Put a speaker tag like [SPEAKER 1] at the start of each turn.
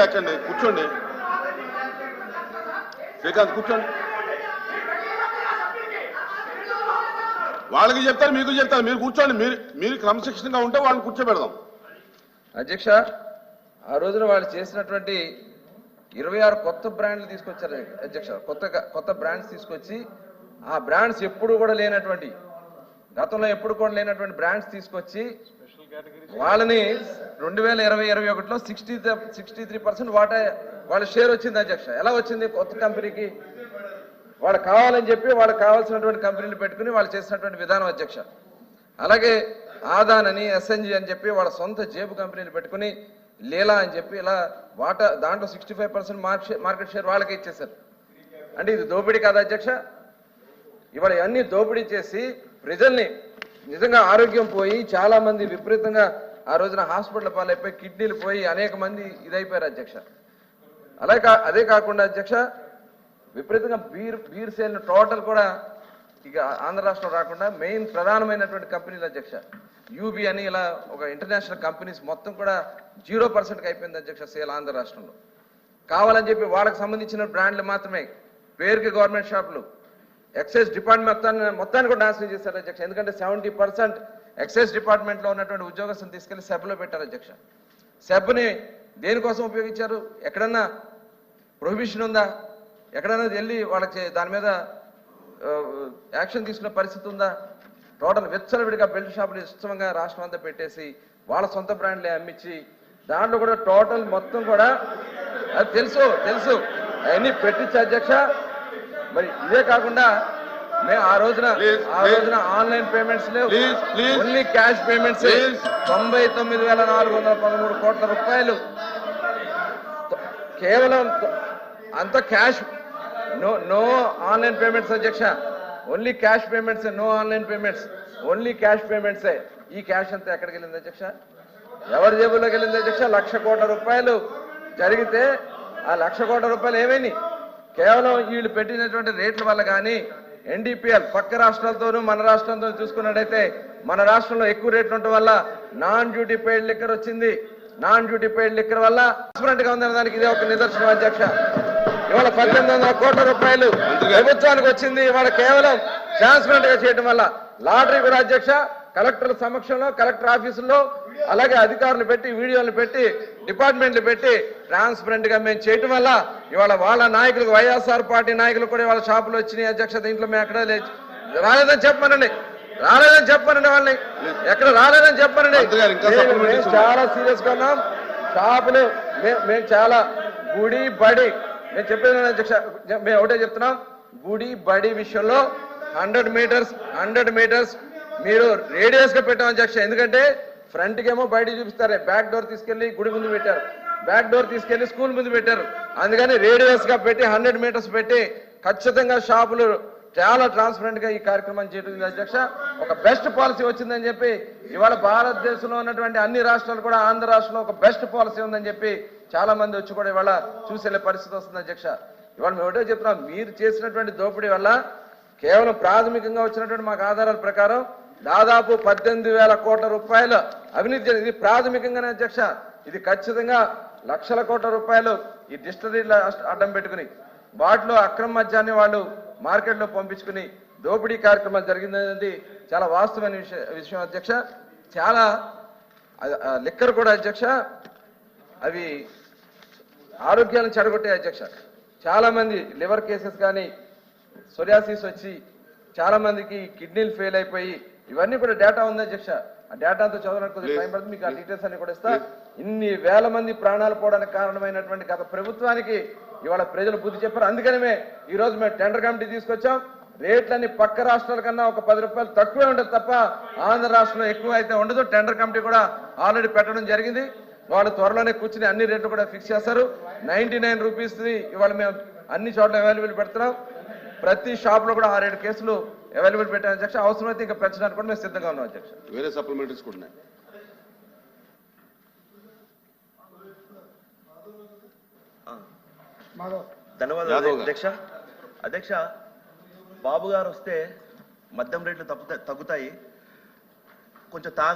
[SPEAKER 1] చెప్తే ఎక్కండి కూర్చోండి. శ్రీకాంత్ కూర్చోండి. వాళ్ళకి చెప్తారు మీకు చెప్తారు. మీరు కూర్చోండి. మీరు మీరు క్రమశిక్షణగా ఉంటే వాళ్ళని కూర్చోబెడదాం.
[SPEAKER 2] అధ్యక్ష ఆ రోజున వాళ్ళు చేసినటువంటి ఇరవై ఆరు కొత్త బ్రాండ్లు తీసుకొచ్చారు అధ్యక్ష. కొత్త కొత్త బ్రాండ్స్ తీసుకొచ్చి ఆ బ్రాండ్స్ ఎప్పుడు కూడా లేనటువంటి గతంలో ఎప్పుడు కూడా లేనటువంటి బ్రాండ్స్ తీసుకొచ్చి వాళ్ళని రెండు వేల ఇరవై ఇరవై ఒకటిలో సిక్స్టీ సిక్స్టీ త్రీ పర్సెంట్ వాటా వాళ్ళ షేర్ వచ్చింది అధ్యక్ష. ఎలా వచ్చింది? కొత్త కంపెనీకి వాళ్ళు కావాలని చెప్పి వాళ్ళకి కావాల్సినటువంటి కంపెనీలు పెట్టుకుని వాళ్ళు చేసినటువంటి విధానం అధ్యక్ష. అలాగే ఆదాన్ అని ఎస్ఎన్జి అని చెప్పి వాళ్ళ సొంత జేబు కంపెనీలు పెట్టుకుని లీలా అని చెప్పి ఇలా వాటా దాంట్లో sixty five percent market share వాళ్ళకే ఇచ్చేశారు. అంటే ఇది దోపిడీ కాదా అధ్యక్ష? ఇవాళ ఇవన్నీ దోపిడీ చేసి ప్రజల్ని నిజంగా ఆరోగ్యం పోయి చాలా మంది విపరీతంగా ఆ రోజున హాస్పిటల్ పాలైపోయి కిడ్నీలు పోయి అనేక మంది ఇదైపోయారు అధ్యక్ష. అలాగే అదే కాకుండా అధ్యక్ష విపరీతంగా బీర్ బీర్ సేల్ టోటల్ కూడా ఇక ఆంధ్ర రాష్ట్రం రాకుండా మెయిన్ ప్రధానమైనటువంటి కంపెనీలు అధ్యక్ష. యూబీ అని ఇలా ఒక ఇంటర్నేషనల్ కంపెనీస్ మొత్తం కూడా జీరో పర్సెంట్కి అయిపోయింది అధ్యక్ష సేల్ ఆంధ్ర రాష్ట్రంలో. కావాలని చెప్పి వాళ్ళకి సంబంధించిన బ్రాండ్లు మాత్రమే. పేరుకి గవర్నమెంట్ షాపులు ఎక్సైజ్ డిపార్ట్మెంట్ మొత్తాన్ని మొత్తాన్ని కూడా నాశనం చేశారు అధ్యక్ష. ఎందుకంటే సెవెంటీ పర్సెంట్ ఎక్సైజ్ డిపార్ట్మెంట్లో ఉన్నటువంటి ఉద్యోగస్తులు తీసుకెళ్ళి సెబ్లో పెట్టారు అధ్యక్ష. సెబ్ని దేనికోసం ఉపయోగించారు? ఎక్కడన్నా ప్రొహిబిషన్ ఉందా? ఎక్కడైనా వెళ్ళి వాళ్ళకి దాని మీద యాక్షన్ తీసుకునే పరిస్థితి ఉందా? టోటల్ విచ్చలవిడిగా బెల్ట్ షాపులు ఇష్టంగా రాష్ట్రం అంతా పెట్టేసి వాళ్ళ సొంత బ్రాండ్లే అమ్మించి దాంట్లో కూడా టోటల్ మొత్తం కూడా అది తెలుసు తెలుసు. అవన్నీ పెట్టించి అధ్యక్ష. మరి ఇదే కాకుండా మేము ఆ రోజున ఆ. రోజున online payments. Only cash payments. తొంభై తొమ్మిది వేల నాలుగు వందల పదమూడు కోట్ల రూపాయలు. కేవలం అంత cash no no online payments అధ్యక్ష. Only cash payments no online payments only cash పేమెంట్సే ఈ క్యాష్ అంతా ఎక్కడికి వెళ్ళింది అధ్యక్ష? ఎవరి జేబులోకి వెళ్ళింది అధ్యక్ష? లక్ష కోట్ల రూపాయలు. జరిగితే ఆ లక్ష కోట్ల రూపాయలు ఏమైంది కేవలం వీళ్ళు పెట్టినటువంటి రేట్ల వల్ల కానీ ఎన్డీపీఎల్ పక్క రాష్ట్రాలతోనూ మన రాష్ట్రంతో చూసుకున్నట్టయితే మన రాష్ట్రంలో ఎక్కువ రేట్లు ఉండటం వల్ల నాన్ డ్యూటీ పెయిడ్ లిక్కర్ వచ్చింది. నాన్ డ్యూటీ పెయిడ్ లిక్కర్ వల్ల ట్రాన్స్పరెంట్గా దానికి ఇదే ఒక నిదర్శనం అధ్యక్ష. ఇవాళ పద్దెనిమిది వందల కోట్ల రూపాయలు ప్రభుత్వానికి వచ్చింది. ఇవాళ కేవలం ట్రాన్స్పరెంట్గా చేయడం వల్ల లాటరీ కూడా అధ్యక్ష కలెక్టర్ సమక్షంలో కలెక్టర్ ఆఫీసుల్లో అలాగే అధికారులు పెట్టి వీడియోలు పెట్టి డిపార్ట్మెంట్లు పెట్టి ట్రాన్స్పరెంట్గా మేము చేయటం వల్ల ఇవాళ వాళ్ళ నాయకులకు వైఎస్ఆర్ పార్టీ నాయకులు కూడా ఇవాళ షాపులు వచ్చినాయి. అధ్యక్ష దీంట్లో మేము ఎక్కడ రాలేదని చెప్పమనండి. రాలేదని చెప్పమనండి వాళ్ళని. ఎక్కడ రాలేదని
[SPEAKER 1] ఇస్తున్నారు.
[SPEAKER 2] చాలా సీరియస్గా ఉన్నాం. షాపులు మేము చాలా గుడి బడి. నేను చెప్పేది అధ్యక్ష మేము ఒకటే చెప్తున్నాం. గుడి బడి విషయంలో హండ్రెడ్ మీటర్స్ హండ్రెడ్ మీటర్స్ మీరు రేడియస్గా పెట్టాం అధ్యక్ష. ఎందుకంటే ఫ్రంట్కేమో బయట చూపిస్తారు. బ్యాక్ డోర్ తీసుకెళ్ళి గుడి ముందు పెట్టారు. బ్యాక్ డోర్ తీసుకెళ్ళి స్కూల్ ముందు పెట్టారు. అందుకని రేడియస్గా పెట్టి హండ్రెడ్ మీటర్స్ పెట్టి ఖచ్చితంగా షాపులు చాలా ట్రాన్స్పరెంట్గా ఈ కార్యక్రమం చేయడం అధ్యక్ష ఒక బెస్ట్ పాలసీ వచ్చిందని చెప్పి ఇవాళ భారతదేశంలో ఉన్నటువంటి అన్ని రాష్ట్రాలు కూడా ఆంధ్ర రాష్ట్రంలో ఒక బెస్ట్ పాలసీ ఉందని చెప్పి చాలా మంది వచ్చి కూడా ఇవాళ చూసి పరిస్థితి వస్తుంది అధ్యక్ష. ఇవాళ మేము ఒకటే చెప్తున్నాం మీరు చేసినటువంటి దోపిడీ వల్ల కేవలం ప్రాథమికంగా వచ్చినటువంటి మాకు ఆధారాల ప్రకారం దాదాపు పద్దెనిమిది వేల కోట్ల రూపాయల అవినీతి ఇది ప్రాథమికంగానే అధ్యక్ష. ఇది ఖచ్చితంగా లక్షల కోట్ల రూపాయలు ఈ డిస్టరీల అడ్డం పెట్టుకుని వాటిలో అక్రమ మద్యాన్ని వాళ్ళు మార్కెట్లో పంపించుకుని దోపిడీ కార్యక్రమాలు జరిగిందనేది చాలా వాస్తవమైన విషయం విషయం అధ్యక్ష. చాలా లిక్కర్ కూడా అధ్యక్ష. అవి ఆరోగ్యాలను చెడగొట్టే అధ్యక్ష. చాలామంది లివర్ కేసెస్ కానీ సొరియాసిస్ వచ్చి చాలామందికి కిడ్నీలు ఫెయిల్ అయిపోయి ఇవన్నీ కూడా డేటా ఉంది అధ్యక్ష ఆ డేటాతో చదవడానికి కొద్దిగా టైం పడుతుంది మీకు ఆ డీటెయిల్స్ అన్ని కూడా ఇస్తా. ఇన్ని వేల మంది ప్రాణాలు పోవడానికి కారణమైనటువంటి గత ప్రభుత్వానికి ఇవాళ ప్రజలు బుద్ధి చెప్పారు. అందుకనే ఈ రోజు మేము టెండర్ కమిటీ తీసుకొచ్చాం. రేట్లన్నీ పక్క రాష్ట్రాల కన్నా ఒక పది రూపాయలు తక్కువే ఉండదు తప్ప ఆంధ్ర రాష్ట్రంలో ఎక్కువ అయితే ఉండదు. టెండర్ కమిటీ కూడా ఆల్రెడీ పెట్టడం జరిగింది. వాళ్ళు త్వరలోనే కూర్చుని అన్ని రేట్లు కూడా ఫిక్స్ చేస్తారు. నైన్టీ నైన్ రూపీస్ ఇవాళ మేము అన్ని చోట్ల అవైలబుల్ పెడుతున్నాం. ప్రతి షాప్లో కూడా ఆరేడు కేసులు అవైలబుల్ పెట్టాం అధ్యక్ష. అవసరమైతే ఇంకా పెంచడానికి కూడా మేము సిద్ధంగా ఉన్నాం అధ్యక్ష.
[SPEAKER 1] వేరే సప్లిమెంటరీస్ కూడా ఉన్నాయి.
[SPEAKER 3] ధన్యవాదాలు. అధ్యక్ష. అధ్యక్ష బాబు గారు వస్తే మద్యం రేట్లు తగ్గుతాయి తగ్గుతాయి. కొంచెం తా